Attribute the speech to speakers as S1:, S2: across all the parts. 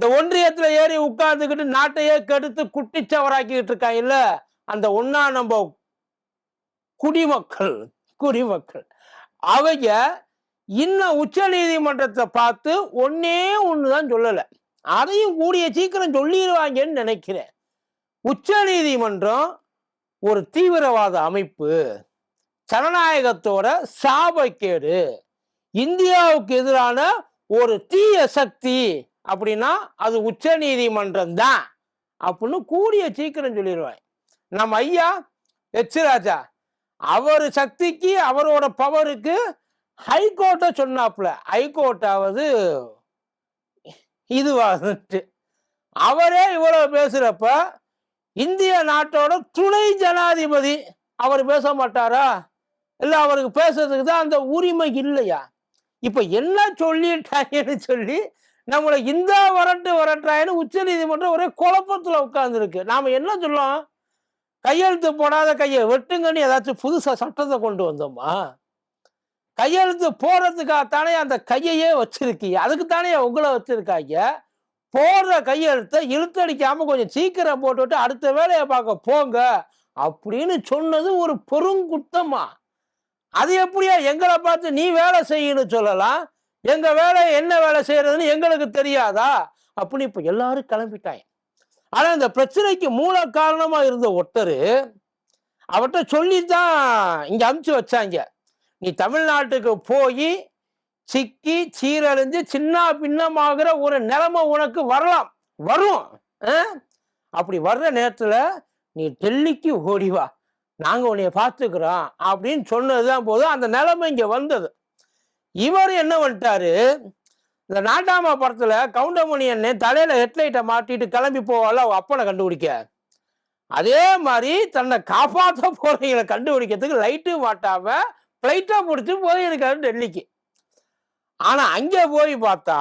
S1: இந்த ஒன்றியத்துல ஏறி உட்கார்ந்துக்கிட்டு நாட்டையே கெடுத்து குட்டிச்சவராக்கிட்டு இருக்காங்கல்ல அந்த ஒன்னா நம்ம குடிமக்கள் குடிமக்கள். அவங்க இன்னும் உச்ச நீதிமன்றத்தை பார்த்து ஒன்னே ஒண்ணுதான் சொல்லல. அதையும் கூடிய சீக்கிரம் சொல்லிடுவாங்கன்னு நினைக்கிறேன். உச்ச நீதிமன்றம் ஒரு தீவிரவாத அமைப்பு. ஜனநாயகத்தோட சாபக்கேடு. இந்தியாவுக்கு எதிரான ஒரு தீய சக்தி. அப்படின்னா அது உச்ச நீதிமன்றம் தான் அப்படின்னு கூடிய சீக்கிரம் சொல்லிடுவாங்க நம்ம ஐயா எச் ராஜா அவர் சக்திக்கு அவரோட பவருக்கு ஹைகோர்ட்டை சொன்னாப்புல ஹைகோர்ட்டாவது இதுவாகுன்ட்டு. அவரே இவ்வளோ பேசுகிறப்ப இந்திய நாட்டோட துணை ஜனாதிபதி அவர் பேச மாட்டாரா? இல்லை அவருக்கு பேசுறதுக்கு தான் அந்த உரிமை இல்லையா? இப்போ என்ன சொல்லிட்டாங்கன்னு சொல்லி நம்மளை இந்த வரட்டு வரட்டாயின்னு உச்ச நீதிமன்றம் ஒரே குழப்பத்தில் உட்கார்ந்துருக்கு. நாம் என்ன சொல்லலாம் கையெழுத்து போடாத கையை வெட்டுங்கன்னு ஏதாச்சும் புதுசாக சட்டத்தை கொண்டு வந்தோமா? கையெழுத்து போடுறதுக்காகத்தானே அந்த கையையே வச்சிருக்கீங்க. அதுக்கு தானே உங்களை வச்சிருக்காங்க. போடுற கையெழுத்தை இழுத்தடிக்காம கொஞ்சம் சீக்கிரம் போட்டுவிட்டு அடுத்த வேலையை பார்க்க போங்க அப்படின்னு சொன்னது ஒரு பெருங்குத்தமா. அது எப்படியா? எங்களை பார்த்து நீ வேலை செய்யணும்னு சொல்லலாம். எங்க வேலை என்ன வேலை செய்யறதுன்னு எங்களுக்கு தெரியாதா? அப்படின்னு இப்ப எல்லாரும் கிளம்பிட்டாங்க. ஆனா இந்த பிரச்சனைக்கு மூல காரணமா இருந்த ஒருத்தர் அவர்கிட்ட சொல்லித்தான் இங்க அமுச்சு வச்சாங்க. நீ தமிழ்நாட்டுக்கு போய் சிக்கி சீரழிஞ்சு சின்ன பின்னமாகிற ஒரு நிலைமை உனக்கு வரலாம். வரும். அப்படி வர்ற நேரத்துல நீ டெல்லிக்கு ஓடிவா நாங்கள் நாங்க உன்னைய பார்த்துக்கிறோம் அப்படின்னு சொன்னதுதான் போதும். அந்த நிலைமை இங்க வந்தது. இவர் என்ன பண்ணிட்டாரு? இந்த நாட்டாமா படத்துல கவுண்டமணி அண்ணன் தலையில ஹெட்லைட்டை மாட்டிட்டு கிளம்பி போவால அவங்க அப்பனை கண்டுபிடிக்க. அதே மாதிரி தன்னை காப்பாற்ற போறவங்களை கண்டுபிடிக்கிறதுக்கு லைட்டு மாட்டாம பிளைட்டா பிடிச்சி போயிருக்காரு டெல்லிக்கு. ஆனா அங்க போய் பார்த்தா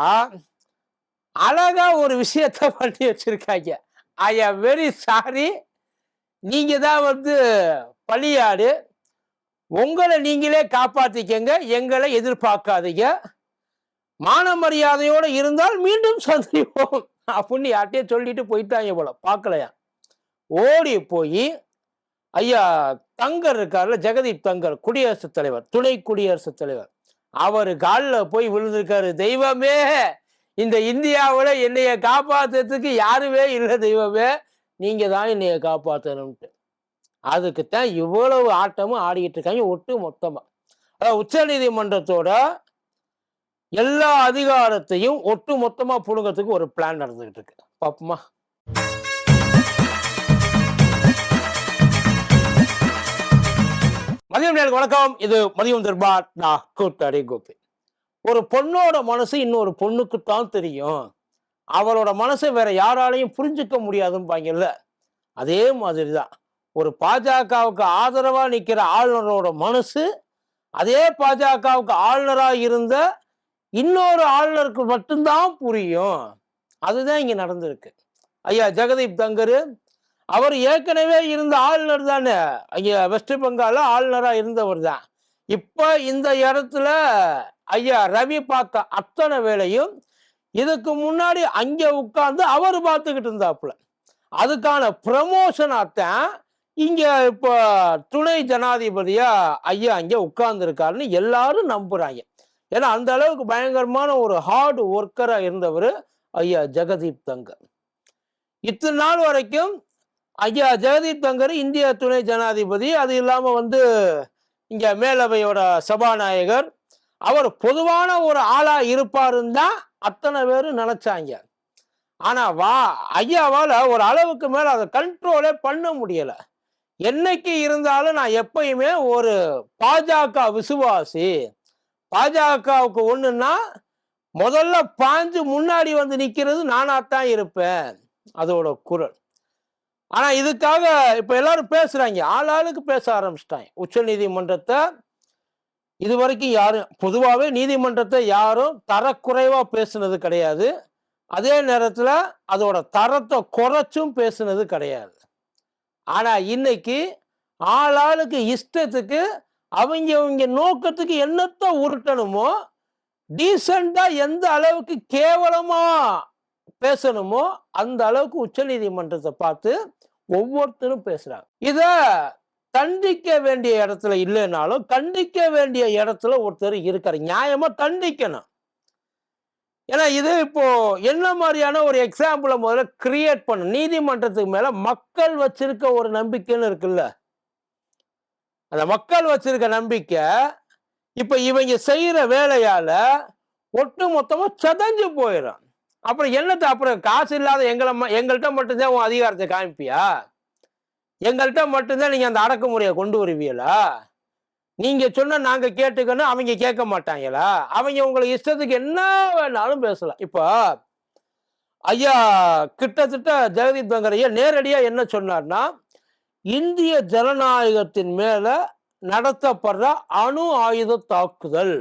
S1: அழகா ஒரு விஷயத்த பண்ணி வச்சிருக்காங்க. ஐ ஆம் வெரி சாரி நீங்க தான் வந்து பலியாடு உங்களை நீங்களே காப்பாத்திக்கங்க எங்களை எதிர்பார்க்காதீங்க. மான மரியாதையோடு இருந்தால் மீண்டும் சந்திப்போம். அப்படின்னு யார்ட்டையே சொல்லிட்டு போயிட்டாங்க போல பார்க்கலையா? ஓடி போய் ஐயா தங்கர் இருக்கார்ல ஜெகதீப் தங்கர் குடியரசுத் தலைவர் துணை குடியரசுத் தலைவர். அவர் காலில் போய் விழுந்திருக்காரு. தெய்வமே இந்த இந்தியாவில் என்னைய காப்பாத்துறதுக்கு யாருமே இல்லை தெய்வமே. நீங்கள் தான் என்னைய காப்பாற்றணும்ட்டு அதுக்குத்தான் இவ்வளவு ஆட்டமும் ஆடிக்கிட்டு இருக்காங்க ஒட்டு மொத்தமாக அதாவது உச்ச நீதிமன்றத்தோட எல்லா அதிகாரத்தையும் ஒட்டு மொத்தமாக புழுங்கிறதுக்கு ஒரு பிளான் நடந்துகிட்டு இருக்கு. பாப்போமா. மதியம் நேருக்கு வணக்கம். இது மதியம் தர்பார். நான் கூத்தாடி கோபி. ஒரு பொண்ணோட மனசு இன்னொரு பொண்ணுக்குத்தான் தெரியும். அவளோட மனசை வேற யாராலையும் புரிஞ்சுக்க முடியாதுன்னு பாங்கல்ல அதே மாதிரி தான் ஒரு பாஜகவுக்கு ஆதரவாக நிற்கிற ஆளுநரோட மனசு அதே பாஜகவுக்கு ஆளுநராக இருந்த இன்னொரு ஆளுநருக்கு மட்டும்தான் புரியும். அதுதான் இங்கே நடந்திருக்கு. ஐயா ஜெகதீப் தங்கர் அவர் ஏற்கனவே இருந்த ஆளுநர் தானே? ஐயா வெஸ்ட் பெங்கால ஆளுநராக இருந்தவர் தான். இப்போ இந்த இடத்துல ஐயா ரவி பார்த்த அத்தனை வேலையும் இதுக்கு முன்னாடி அங்கே உட்கார்ந்து அவர் பார்த்துக்கிட்டு இருந்தாப்புல. அதுக்கான ப்ரமோஷனாகத்தான் இங்க இப்போ துணை ஜனாதிபதியா ஐயா அங்க உட்கார்ந்துருக்காருன்னு எல்லாரும் நம்புறாங்க. ஏன்னா அந்த அளவுக்கு பயங்கரமான ஒரு ஹார்ட் ஒர்க்கரா இருந்தவர் ஐயா ஜெகதீப் தங்கர். இத்தனை நாள் வரைக்கும் ஐயா ஜெகதீப் தங்கர் இந்திய துணை ஜனாதிபதி அது இல்லாம வந்து இங்க மேலவையோட சபாநாயகர். அவர் பொதுவான ஒரு ஆளா இருப்பாருன்னு தான் அத்தனை பேரும் நினைச்சாங்க. ஆனா வா ஐயாவால ஒரு அளவுக்கு மேல அதை கண்ட்ரோலே பண்ண முடியல. என்னைக்கு இருந்தாலும் நான் எப்பயுமே ஒரு பாஜக விசுவாசி. பாஜகவுக்கு ஒன்றுன்னா முதல்ல பாஞ்சு முன்னாடி வந்து நிற்கிறது நானாகத்தான் இருப்பேன். அதோட குரல். ஆனால் இதுக்காக இப்போ எல்லாரும் பேசுகிறாங்க ஆள் ஆளுக்கு பேச ஆரம்பிச்சிட்டாங்க. உச்ச நீதிமன்றத்தை இது வரைக்கும் யாரும் பொதுவாகவே நீதிமன்றத்தை யாரும் தரக்குறைவாக பேசுனது கிடையாது. அதே நேரத்தில் அதோட தரத்தை குறைச்சும் பேசுனது கிடையாது. ஆனால் இன்னைக்கு ஆளாளுக்கு இஷ்டத்துக்கு அவங்க அவங்க நோக்கத்துக்கு என்னத்தை உருட்டணுமோ டீசெண்டாக எந்த அளவுக்கு கேவலமாக பேசணுமோ அந்த அளவுக்கு உச்சநீதிமன்றத்தை பார்த்து ஒவ்வொருத்தரும் பேசுகிறாங்க இதை தண்டிக்க வேண்டிய இடத்துல இல்லைனாலும் கண்டிக்க வேண்டிய இடத்துல ஒருத்தர் இருக்கிற நியாயமாக தண்டிக்கணும். ஏன்னா இது இப்போ என்ன மாதிரியான ஒரு எக்ஸாம்பிளை முதல்ல கிரியேட் பண்ணும் நீதிமன்றத்துக்கு மேல மக்கள் வச்சிருக்க ஒரு நம்பிக்கைன்னு இருக்குல்ல. அந்த மக்கள் வச்சிருக்க நம்பிக்கை இப்ப இவங்க செய்யற வேலையால ஒட்டு மொத்தமா சதஞ்சு போயிடும் அப்புறம் என்னத்தை அப்புறம் காசு இல்லாத எங்களை ம- எங்கள்கிட்ட மட்டும்தான் உன் அதிகாரத்தை காமிப்பியா? எங்கள்கிட்ட மட்டும்தான் நீங்க அந்த அடக்குமுறையை கொண்டு வருவீங்களா? நீங்க சொன்ன நாங்க கேட்டுக்கணும் அவங்க கேட்க மாட்டாங்களா? அவங்க உங்களுக்கு இஷ்டத்துக்கு என்ன வேணாலும் பேசலாம். இப்போ ஐயா கிட்டத்தட்ட ஜெகதீப் தங்கரையா நேரடியா என்ன சொன்னார்னா இந்திய ஜனநாயகத்தின் மேல நடத்தப்படுற அணு ஆயுத தாக்குதல்.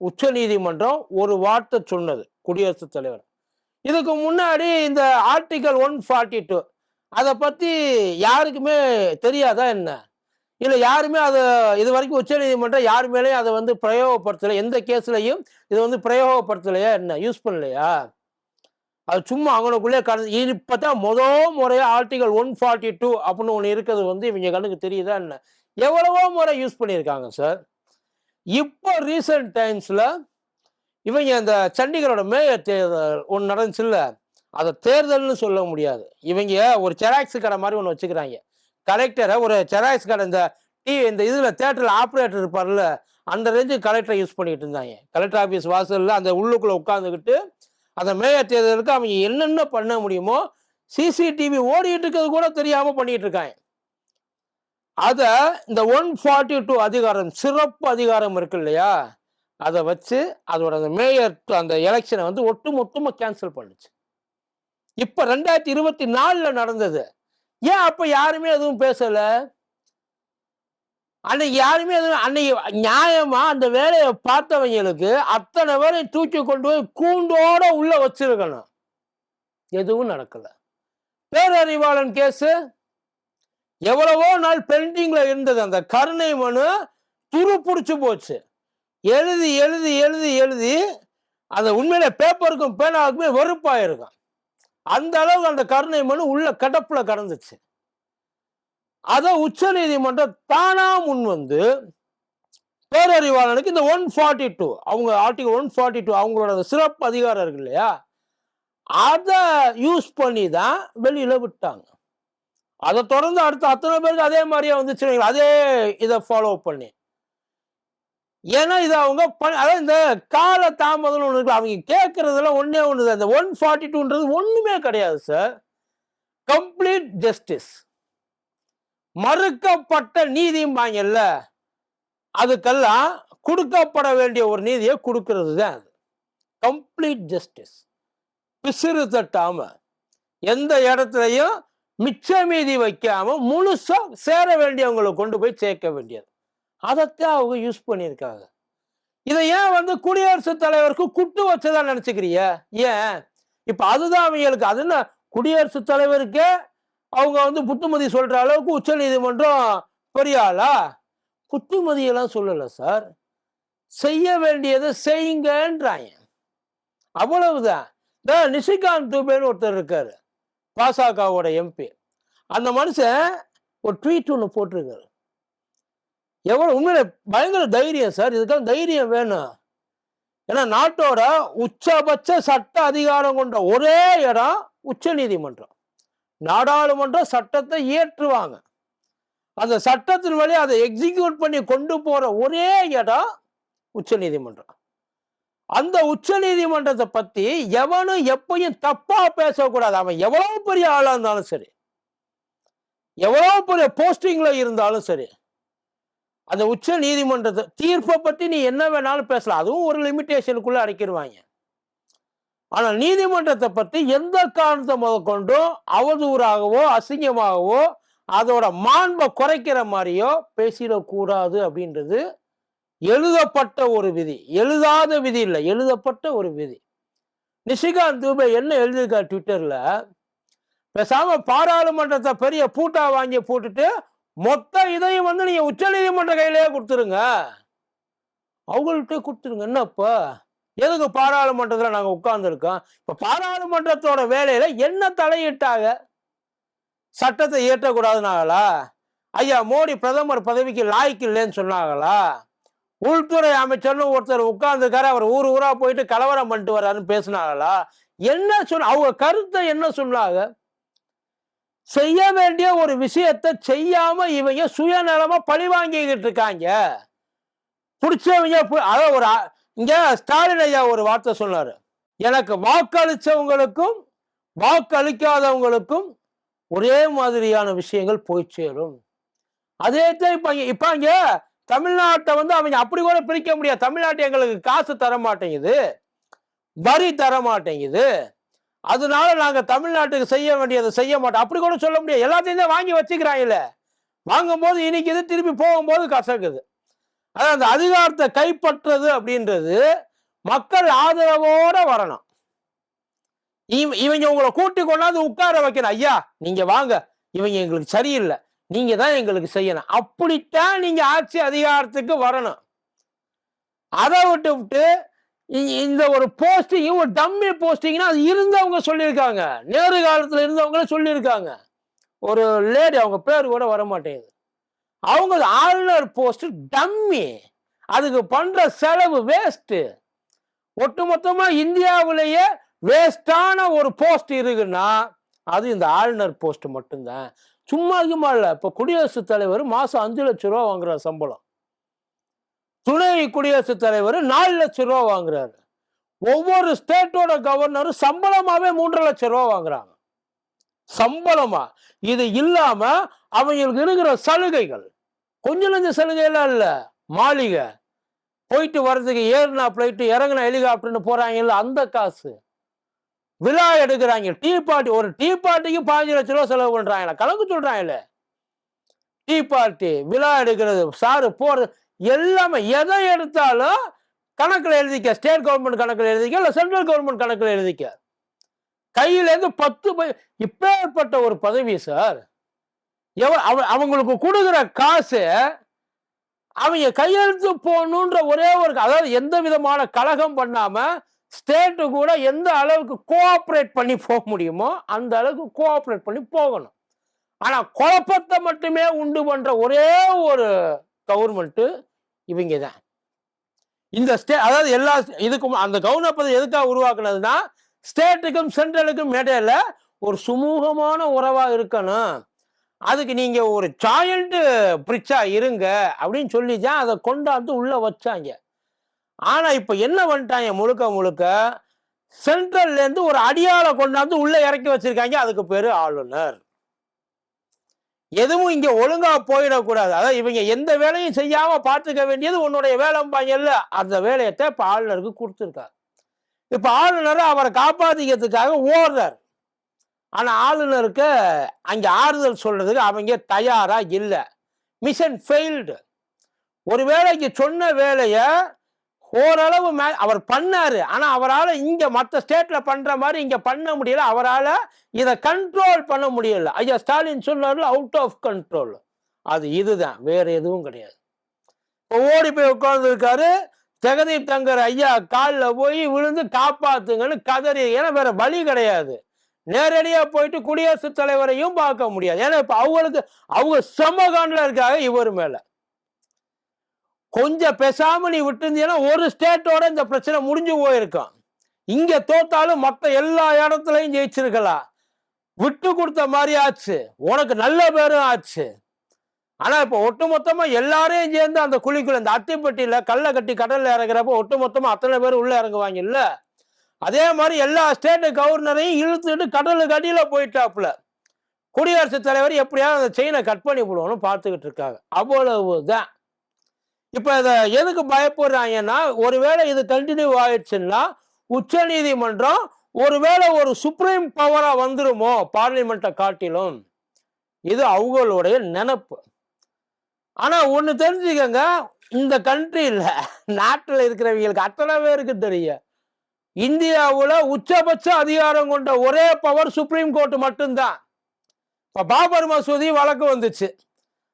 S1: உச்சநீதிமன்றம் ஒரு வார்த்தை சொன்னது குடியரசுத் தலைவர். இதுக்கு முன்னாடி இந்த ஆர்டிகல் ஒன் ஃபார்ட்டி டூ அதை பத்தி யாருக்குமே தெரியாதா என்ன? இல்லை யாருமே அதை இது வரைக்கும் உச்சநீதிமன்றம் யார் மேலேயும் அதை வந்து பிரயோகப்படுத்தலை. எந்த கேஸ்லையும் இதை வந்து பிரயோகப்படுத்தலையா என்ன? யூஸ் பண்ணலையா? அது சும்மா அவங்களுக்குள்ளே கடந்து இப்பதான் முத முறையாக ஆர்டிகல் ஒன் ஃபார்ட்டி டூ அப்படின்னு ஒன்று இருக்கிறது வந்து இவங்க கண்ணுக்கு தெரியுதா என்ன? எவ்வளவோ முறை யூஸ் பண்ணியிருக்காங்க சார். இப்போ ரீசெண்ட் டைம்ஸில் இவங்க அந்த சண்டிகரோட மேயர் தேர்தல் ஒன்று நடந்துச்சு இல்லை அதை தேர்தல்னு சொல்ல முடியாது. இவங்க ஒரு செராக்ஸ் கடை மாதிரி ஒன்று வச்சுக்கிறாங்க. கலெக்டரை ஒரு செராய்ஸ் கடை இந்த டி இந்த இதில் தேட்டரில் ஆப்ரேட்டர் இருப்பார்ல அந்த ரேஞ்சு கலெக்டரை யூஸ் பண்ணிகிட்டு இருந்தாங்க. கலெக்டர் ஆஃபீஸ் வாசலில் அந்த உள்ளுக்குள்ளே உட்காந்துக்கிட்டு அந்த மேயர் தேர்தலுக்கு அவங்க என்னென்ன பண்ண முடியுமோ சிசிடிவி ஓடிட்டு இருக்கிறது கூட தெரியாமல் பண்ணிகிட்டு இருக்காங்க. அதை இந்த ஒன் ஃபார்ட்டி டூ அதிகாரம் சிறப்பு அதிகாரம் இருக்கு இல்லையா? அதை வச்சு அதோட அந்த மேயர் அந்த எலெக்ஷனை வந்து ஒட்டு மொத்தமாக கேன்சல் பண்ணுச்சு. இப்போ ரெண்டாயிரத்தி இருபத்தி நாலில் நடந்தது. ஏன் அப்போ யாருமே எதுவும் பேசலை? அன்னைக்கு யாருமே எதுவும் அன்னைக்கு நியாயமா அந்த வேலையை பார்த்தவங்களுக்கு அத்தனை பேரை தூக்கி கொண்டு போய் கூண்டோட உள்ள வச்சிருக்கணும். எதுவும் நடக்கல. பேரறிவாளன் கேஸு எவ்வளவோ நாள் பெண்டிங்ல இருந்தது. அந்த கருணை மனு துரு பிடிச்சு போச்சு. எழுதி எழுதி எழுதி எழுதி அந்த உண்மையில பேப்பருக்கும் பேனாவுக்குமே வெறுப்பாயிருக்கும். அந்த அளவுக்கு அந்த கருணை மனு உள்ள கடப்புல கடந்துச்சு. அதை உச்ச நீதிமன்றம் தானா முன் வந்து பேரறிவாளனுக்கு இந்த ஒன் ஃபார்ட்டி டூ அவங்க ஆர்டிகல் ஒன் ஃபார்ட்டி டூ அவங்களோட சிறப்பு அதிகாரம் இருக்கு இல்லையா? அதை யூஸ் பண்ணி தான் வெளியில விட்டாங்க. அதை தொடர்ந்து அடுத்த அத்தனை பேருக்கு அதே மாதிரியே வந்துச்சு அதே இதை ஃபாலோ பண்ணி. ஏன்னா இது அவங்க அதாவது இந்த கால தாமதம் ஒன்று இருக்கு அவங்க கேட்கறதுல ஒன்றே ஒன்று அந்த ஒன் ஃபார்ட்டி டூன்றது ஒன்றுமே கிடையாது சார் கம்ப்ளீட் ஜஸ்டிஸ் மறுக்கப்பட்ட நீதிம்பாங்கல்ல அதுக்கெல்லாம் கொடுக்கப்பட வேண்டிய ஒரு நீதியை கொடுக்கறது தான் அது. கம்ப்ளீட் ஜஸ்டிஸ் பிசிறு தட்டாம எந்த இடத்துலையும் மிச்ச மீதி வைக்காம முழுசா சேர வேண்டியவங்களை கொண்டு போய் சேர்க்க வேண்டியது. அதைத்தான் அவங்க யூஸ் பண்ணியிருக்காங்க. இதை ஏன் வந்து குடியரசுத் தலைவருக்கு குட்டு வச்சதா நினைச்சுக்கிறிய ஏன்? இப்ப அதுதான் அவங்களுக்கு அது என்ன? குடியரசுத் தலைவருக்கே அவங்க வந்து புத்துமதி சொல்ற அளவுக்கு உச்ச நீதிமன்றம் பெரிய ஆளா புத்துமதியெல்லாம் சொல்லல சார். செய்ய வேண்டியதை செய்யுங்கன்றாங்க. அவ்வளவுதான். நிஷிகாந்த் துபேன்னு ஒருத்தர் இருக்காரு பாசகவோட எம்பி அந்த மனுஷன் ஒரு ட்வீட் ஒன்று போட்டிருக்காரு. எவ்வளோ உண்மையில பயங்கர தைரியம் சார். இதுக்கெல்லாம் தைரியம் வேணும். ஏன்னா நாட்டோட உச்சபட்ச சட்ட அதிகாரம் கொண்ட ஒரே இடம் உச்ச நீதிமன்றம். நாடாளுமன்றம் சட்டத்தை இயற்றுவாங்க. அந்த சட்டத்தின் வழி அதை எக்ஸிக்யூட் பண்ணி கொண்டு போற ஒரே இடம் உச்ச நீதிமன்றம். அந்த உச்ச நீதிமன்றத்தை பத்தி எவனும் எப்பயும் தப்பா பேசக்கூடாது. அவன் எவ்வளவு பெரிய ஆளா இருந்தாலும் சரி. எவ்வளவு பெரிய போஸ்டிங்ல இருந்தாலும் சரி. அந்த உச்ச நீதிமன்றத்தை தீர்ப்பை பற்றி நீ என்ன வேணாலும் பேசலாம். அதுவும் ஒரு லிமிட்டேஷனுக்குள்ளே அடைக்கிடுவாங்க ஆனால் நீதிமன்றத்தை பற்றி எந்த காரணத்தை முதற்கொண்டும் அவதூறாகவோ அசிங்கமாகவோ அதோட மாண்பை குறைக்கிற மாதிரியோ பேசிடக்கூடாது அப்படின்றது எழுதப்பட்ட ஒரு விதி. எழுதாத விதி இல்லை எழுதப்பட்ட ஒரு விதி. நிஷிகாந்த் தூபே என்ன எழுதியிருக்கார் ட்விட்டரில் பேசாமல் பாராளுமன்றத்தை பெரிய பூட்டா வாங்கி போட்டுட்டு மொத்த இதையும் வந்து நீங்க உச்ச நீதிமன்ற கையிலேயே கொடுத்துருங்க. அவங்கள்ட்ட கொடுத்துருங்க. என்னப்பா? எதுக்கு பாராளுமன்றத்தில் நாங்கள் உட்கார்ந்துருக்கோம்? இப்போ பாராளுமன்றத்தோட வேலையில் என்ன தலையிட்டாங்க? சட்டத்தை இயற்றக்கூடாதுனாங்களா? ஐயா மோடி பிரதமர் பதவிக்கு லாய்க்கு இல்லைன்னு சொன்னாங்களா? உள்துறை அமைச்சர்னு ஒருத்தர் உட்கார்ந்துருக்காரு. அவர் ஊர் ஊராக போயிட்டு கலவரம் பண்ணிட்டு வர்றாருன்னு பேசினாங்களா? என்ன சொன்ன அவங்க கருத்தை என்ன சொன்னாங்க? செய்ய வேண்டிய ஒரு விஷயத்தை செய்யாம இவங்க சுயநலமா பழி வாங்கிக்கிட்டு இருக்காங்க. பிடிச்சவங்க பு- அதான் ஒரு இங்க ஸ்டாலின் ஐயா ஒரு வார்த்தை சொன்னாரு. எனக்கு வாக்களிச்சவங்களுக்கும் வாக்களிக்காதவங்களுக்கும் ஒரே மாதிரியான விஷயங்கள் போய் சேரும். அதே தான் இப்ப இப்போ இப்ப இங்க தமிழ்நாட்டை வந்து அவங்க அப்படி கூட பிரிக்க முடியாது. தமிழ்நாட்டு எங்களுக்கு காசு தர மாட்டேங்குது வரி தர மாட்டேங்குது அதனால நாங்கள் தமிழ்நாட்டுக்கு செய்ய வேண்டியதை செய்ய மாட்டோம். அப்படி கூட சொல்ல முடியாது. எல்லாத்தையும் தான் வாங்கி வச்சுக்கிறாங்கல்ல வாங்கும்போது இனிக்குது திருப்பி போகும்போது கசக்குது. அதான் அந்த அதிகாரத்தை கைப்பற்றுறது அப்படின்றது மக்கள் ஆதரவோட வரணும். இவங்க உங்களை கூட்டி கொண்டாந்து உட்கார வைக்கணும். ஐயா நீங்க வாங்க. இவங்க எங்களுக்கு சரியில்லை. நீங்க தான் எங்களுக்கு செய்யணும். அப்படித்தான் நீங்க ஆட்சி அதிகாரத்துக்கு வரணும். அதை விட்டு விட்டு இந்த ஒரு போஸ்டிங் ஒரு டம்மி போஸ்டிங்னா அது இருந்தவங்க சொல்லியிருக்காங்க. நேரு காலத்தில் இருந்தவங்களே சொல்லியிருக்காங்க. ஒரு லேடி அவங்க பேர் கூட வர மாட்டேங்குது அவங்க ஆளுநர் போஸ்ட் டம்மி அதுக்கு பண்ற செலவு வேஸ்ட்டு ஒட்டுமொத்தமாக இந்தியாவிலேயே வேஸ்டான ஒரு போஸ்ட் இருக்குன்னா அது இந்த ஆளுநர் போஸ்ட் மட்டும்தான். சும்மா அதிகமா இல்லை? இப்போ குடியரசுத் தலைவர் மாதம் அஞ்சு லட்சம் ரூபா வாங்குற சம்பளம். துணை குடியரசுத் தலைவர் நாலு லட்சம் ரூபா வாங்குறாரு. ஒவ்வொரு ஸ்டேட்டோட கவர்னரும் சம்பளமாவே மூன்றரை லட்சம் ரூபா வாங்குறாங்க. சம்பளமா. இது இல்லாம அவங்களுக்கு இருக்கிற சலுகைகள். கொஞ்சம் கொஞ்சம் சலுகைலாம் இல்ல. மாளிகை. போயிட்டு வர்றதுக்கு ஏறினா பிளைட்டு இறங்கின ஹெலிகாப்டர்னு போறாங்கல்ல அந்த காசு. விழா எடுக்கிறாங்க. டீ பார்ட்டி ஒரு டீ பார்ட்டிக்கு பாஞ்சு லட்ச ரூபா செலவு பண்றாங்களா கலக்கு சொல்றாங்கல்ல டீ பார்ட்டி விழா எடுக்கிறது சாரு போறது எல்லாமே எதை எடுத்தாலும் கணக்கில் எழுதிக்க ஸ்டேட் கவர்மெண்ட் கணக்கில் எழுதிக்க இல்லை சென்ட்ரல் கவர்மெண்ட் கணக்கில் எழுதிக்க. கையிலேருந்து பத்து பை- இப்பேற்பட்ட ஒரு பதவி சார் எவ அவ- அவங்களுக்கு கொடுக்குற காசு அவங்க கையெழுத்து போகணுன்ற ஒரே ஒரு அதாவது எந்த விதமான கழகம் பண்ணாம ஸ்டேட்டு கூட எந்த அளவுக்கு கோஆப்ரேட் பண்ணி போக முடியுமோ அந்த அளவுக்கு கோஆப்ரேட் பண்ணி போகணும். ஆனால் குழப்பத்தை மட்டுமே உண்டு பண்ணுற ஒரே ஒரு கவர்மெண்ட்டு இவங்க தான். இந்த ஸ்டே அதாவது எல்லா இதுக்கும் அந்த கவர்னர் பதவி எதுக்காக உருவாக்குனதுன்னா ஸ்டேட்டுக்கும் சென்ட்ரலுக்கும் இடையில ஒரு சுமூகமான உறவாக இருக்கணும். அதுக்கு நீங்கள் ஒரு சாயல்டு பிரிட்ஜா இருங்க அப்படின்னு சொல்லி தான் அதை கொண்டாந்து உள்ளே வச்சாங்க. ஆனால் இப்போ என்ன பண்ணிட்டாங்க முழுக்க முழுக்க? சென்ட்ரல்லேருந்து ஒரு அடியாளை கொண்டாந்து உள்ளே இறக்கி வச்சுருக்காங்க. அதுக்கு பேர் ஆளுநர். எதுவும் இங்க ஒழுங்கா போயிடக்கூடாது. அதாவது இவங்க எந்த வேலையும் செய்யாம பார்த்துக்க வேண்டியது உன்னுடைய வேலைம்பாங்கல்ல அந்த வேலையத்தை இப்ப ஆளுநருக்கு கொடுத்துருக்காரு. இப்ப ஆளுநர் அவரை காப்பாத்திக்கிறதுக்காக ஓடுறார். ஆனா ஆளுநருக்கு அங்க ஆறுதல் சொல்றதுக்கு அவங்க தயாரா இல்லை. மிஷன் ஃபெயில்டு ஒரு வேலைக்கு சொன்ன வேலையை ஓரளவு மே- அவர் பண்ணார். ஆனால் அவரால் இங்கே மற்ற ஸ்டேட்டில் பண்ணுற மாதிரி இங்கே பண்ண முடியல. அவரால் இதை கண்ட்ரோல் பண்ண முடியல. ஐயா ஸ்டாலின் சொன்னார்ல அவுட் ஆஃப் கண்ட்ரோல் அது இதுதான். வேறு எதுவும் கிடையாது. இப்போ ஓடி போய் உட்கார்ந்துருக்காரு. ஜெகதீப் தங்கர் ஐயா காலில் போய் விழுந்து காப்பாத்துங்கன்னு கதறி ஏன்னா வேற வழி கிடையாது. நேரடியாக போயிட்டு குடியரசுத் தலைவரையும் பார்க்க முடியாது. ஏன்னா இப்போ அவங்களுக்கு அவங்க சமகாண்டில் இருக்காங்க இவர் மேலே. கொஞ்சம் பேசாம நீ விட்டுருந்தீங்கன்னா ஒரு ஸ்டேட்டோட இந்த பிரச்சனை முடிஞ்சு போயிருக்கும். இங்க தோத்தாலும் மற்ற எல்லா இடத்துலையும் ஜெயிச்சிருக்கலாம். விட்டு கொடுத்த மாதிரி ஆச்சு. உனக்கு நல்ல பேரும் ஆச்சு. ஆனா இப்ப ஒட்டுமொத்தமா எல்லாரையும் சேர்ந்து அந்த குழிக்குள்ள இந்த அத்திப்பட்டியில கல்லை கட்டி கடல்ல இறங்குறப்ப ஒட்டுமொத்தமா அத்தனை பேர் உள்ள இறங்குவாங்க இல்ல அதே மாதிரி எல்லா ஸ்டேட்டு கவர்னரையும் இழுத்துட்டு கடலுக்கு அடியில் போயிட்டாப்புல. குடியரசுத் தலைவர் எப்படியாவது அந்த செயினை கட் பண்ணி விடுவோம்னு பார்த்துக்கிட்டு இருக்காங்க. அவ்வளவுதான். இப்ப இதை எதுக்கு பயப்படுறாங்கன்னா ஒருவேளை இது கண்டினியூ ஆயிடுச்சுன்னா உச்ச நீதிமன்றம் ஒருவேளை ஒரு சுப்ரீம் பவரா வந்துருமோ பார்லிமெண்ட்டை காட்டிலும்? இது அவங்களுடைய நினப்பு. ஆனா ஒண்ணு தெரிஞ்சுக்கங்க இந்த கண்ட்ரியில் நாட்டில் இருக்கிறவங்களுக்கு அத்தனை பேருக்கு தெரியும். இந்தியாவில் உச்சபட்ச அதிகாரம் கொண்ட ஒரே பவர் சுப்ரீம் கோர்ட் மட்டும்தான். இப்போ பாபர் மசூதி வழக்கு வந்துச்சு.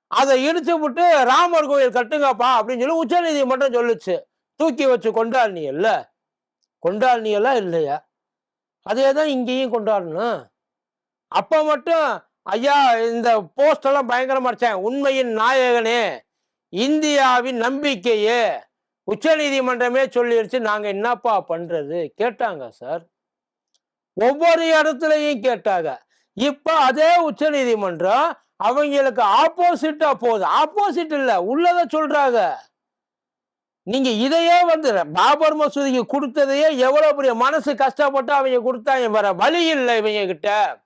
S1: அதை இடிச்சு விட்டு ராமர் கோயில் கட்டுங்கப்பா அப்படின்னு சொல்லி உச்ச நீதிமன்றம் சொல்லுச்சு. தூக்கி வச்சு கொண்டாடினீங்கல்ல கொண்டாடினியெல்லாம் இல்லையா? அதே தான் இங்கேயும் கொண்டாடணும். அப்போ மட்டும் ஐயா இந்த போஸ்ட் எல்லாம் பயங்கரமா உண்மையின் நாயகனே இந்தியாவின் நம்பிக்கையே உச்சநீதிமன்றமே சொல்லிடுச்சு நாங்க என்னப்பா பண்றது? கேட்டாங்க சார். ஒவ்வொரு இடத்துலையும் கேட்டாங்க. இப்ப அதே உச்சநீதிமன்றம் அவங்களுக்கு ஆப்போசிட்டா போகுது. ஆப்போசிட் இல்லை. உள்ளத சொல்றாங்க. நீங்க இதையே வந்து பாபர் மசூதிக்கு கொடுத்ததையே எவ்வளவு பெரிய மனசு கஷ்டப்பட்டு அவங்க கொடுத்தாங்க வேற வழி இல்லை இவங்க கிட்ட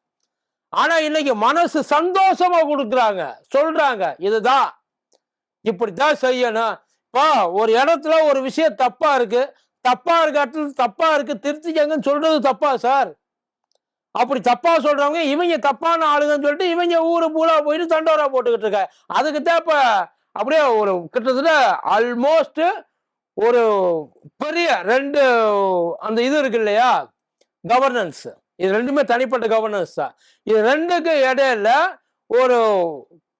S1: ஆனா இன்னைக்கு மனசு சந்தோஷமா கொடுக்குறாங்க. சொல்றாங்க. இதுதான். இப்படித்தான் செய்யணும். இப்போ ஒரு இடத்துல ஒரு விஷயம் தப்பா இருக்கு. தப்பா இருக்க இடத்துல தப்பா இருக்கு. திருத்திக்கங்கன்னு சொல்றது தப்பா சார்? அப்படி தப்பா சொல்றவங்க இவங்க தப்பான ஆளுங்கன்னு சொல்லிட்டு இவங்க ஊரு பூரா போயிட்டு தண்டோரா போட்டுக்கிட்டு இருக்க. அதுக்கு தான் இப்ப அப்படியே ஒரு கிட்டத்தட்ட ஆல்மோஸ்ட் ஒரு பெரிய ரெண்டு அந்த இது இருக்கு இல்லையா? கவர்னன்ஸ் இது ரெண்டுமே தனிப்பட்ட கவர்னன்ஸ் தான் இது ரெண்டுக்கு இடையில ஒரு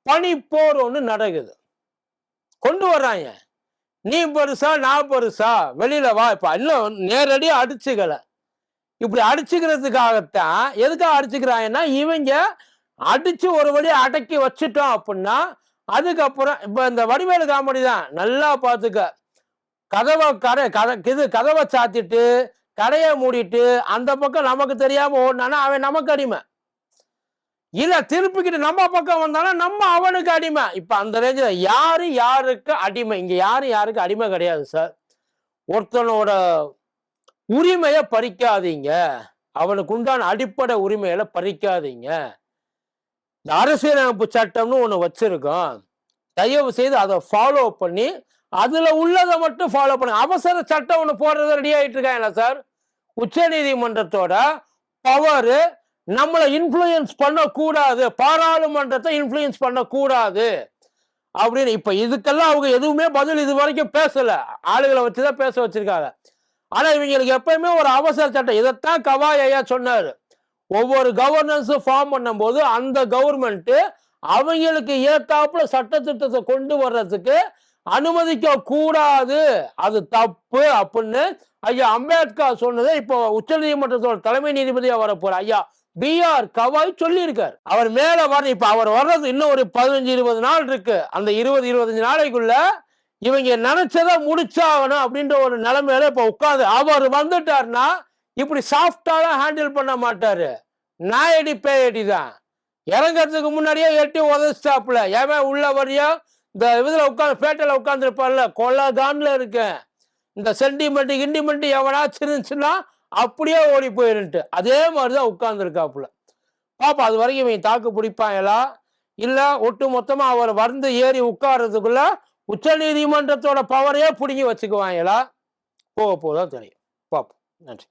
S1: பனிப்போர் ஒன்று நடக்குது. கொண்டு வர்றாங்க. நீ பெருசா நான் பெருசா வெளியில வா இப்ப. இன்னும் நேரடியாக அடிச்சுக்கலை. இப்படி அடிச்சுக்கிறதுக்காகத்தான் எதுக்காக அடிச்சுக்கிறாங்கன்னா இவங்க அடிச்சு ஒரு வழி அடக்கி வச்சுட்டோம் அப்படின்னா அதுக்கப்புறம் இப்ப இந்த வடிவேலு காமெடி தான் நல்லா பார்த்துக்க. கதவை கடை கதை இது கதவை சாத்திட்டு கடையை மூடிட்டு அந்த பக்கம் நமக்கு தெரியாம ஓடினானா அவன் நமக்கு அடிமை. இல்ல திருப்பிக்கிட்டு நம்ம பக்கம் வந்தானா நம்ம அவனுக்கு அடிமை. இப்ப அந்த ரேஞ்சில் யாரு யாருக்கு அடிமை? இங்க யாரு யாருக்கு அடிமை கிடையாது சார் ஒருத்தனோட உரிமையை பறிக்காதீங்க. அவனுக்கு உண்டான அடிப்படை உரிமைகளை பறிக்காதீங்க. இந்த அரசியலமைப்பு சட்டம்னு ஒன்று வச்சிருக்கோம். தயவு செய்து அதை ஃபாலோ பண்ணி அதுல உள்ளதை மட்டும் ஃபாலோ பண்ண அவசர சட்டம் ஒன்று போடுறது ரெடி ஆகிட்டு இருக்காங்க சார் உச்ச நீதிமன்றத்தோட பவரு நம்மளை இன்ஃப்ளூயன்ஸ் பண்ணக்கூடாது. பாராளுமன்றத்தை இன்ஃப்ளூயன்ஸ் பண்ணக்கூடாது. அப்படின்னு இப்போ இதுக்கெல்லாம் அவங்க எதுவுமே பதில் இது வரைக்கும் பேசலை. ஆளுகளை வச்சுதான் பேச வச்சிருக்காங்க. ஆனால் இவங்களுக்கு எப்பயுமே ஒரு அவசர சட்டம். இதைத்தான் கவாய் ஐயா சொன்னார். ஒவ்வொரு கவர்னன்ஸும் ஃபார்ம் பண்ணும்போது அந்த கவர்மெண்ட்டு அவங்களுக்கு ஏத்தாப்புல சட்டத்திட்டத்தை கொண்டு வர்றதுக்கு அனுமதிக்க கூடாது அது தப்பு அப்படின்னு ஐயா அம்பேத்கர் சொன்னதை இப்போ உச்சநீதிமன்றத்தோட தலைமை நீதிபதியா வர போற ஐயா பி ஆர் கவாய் சொல்லியிருக்கார். அவர் மேல வர இப்ப அவர் வர்றது இன்னும் ஒரு பதினஞ்சு இருபது நாள் இருக்கு. அந்த இருபது இருபத்தஞ்சு நாளைக்குள்ள இவங்க நினைச்சதை முடிச்சாகணும் அப்படின்ற ஒரு நிலைமையில இப்ப உட்காந்து அவர் வந்துட்டாருன்னா இப்படி சாஃப்டாலாம் ஹேண்டில் பண்ண மாட்டாரு. நாயடி பேயடி தான் இறங்கறதுக்கு முன்னாடியே எட்டி உதச்சிட்டாப்புல. ஏன் உள்ள வரையா? இந்த இதுல உட்காந்து பேட்டையில உட்காந்துருப்பார்ல கொள்ளதான்ல இருக்கேன். இந்த சென்டிமெண்ட் கிண்டிமெண்ட் எவனாச்சும் இருந்துச்சுன்னா அப்படியே ஓடி போயிருன்ட்டு. அதே மாதிரிதான் உட்காந்துருக்காப்புல பாப்பா அது வரைக்கும் இவன் தாக்கு பிடிப்பாங்களா இல்ல ஒட்டு மொத்தமா அவர் வந்து ஏறி உட்கார்றதுக்குள்ள உச்ச நீதிமன்றத்தோட பவரையே பிடுங்கி வச்சுக்குவாங்களா? போக போதான் தெரியும். பார்ப்போம். நன்றி.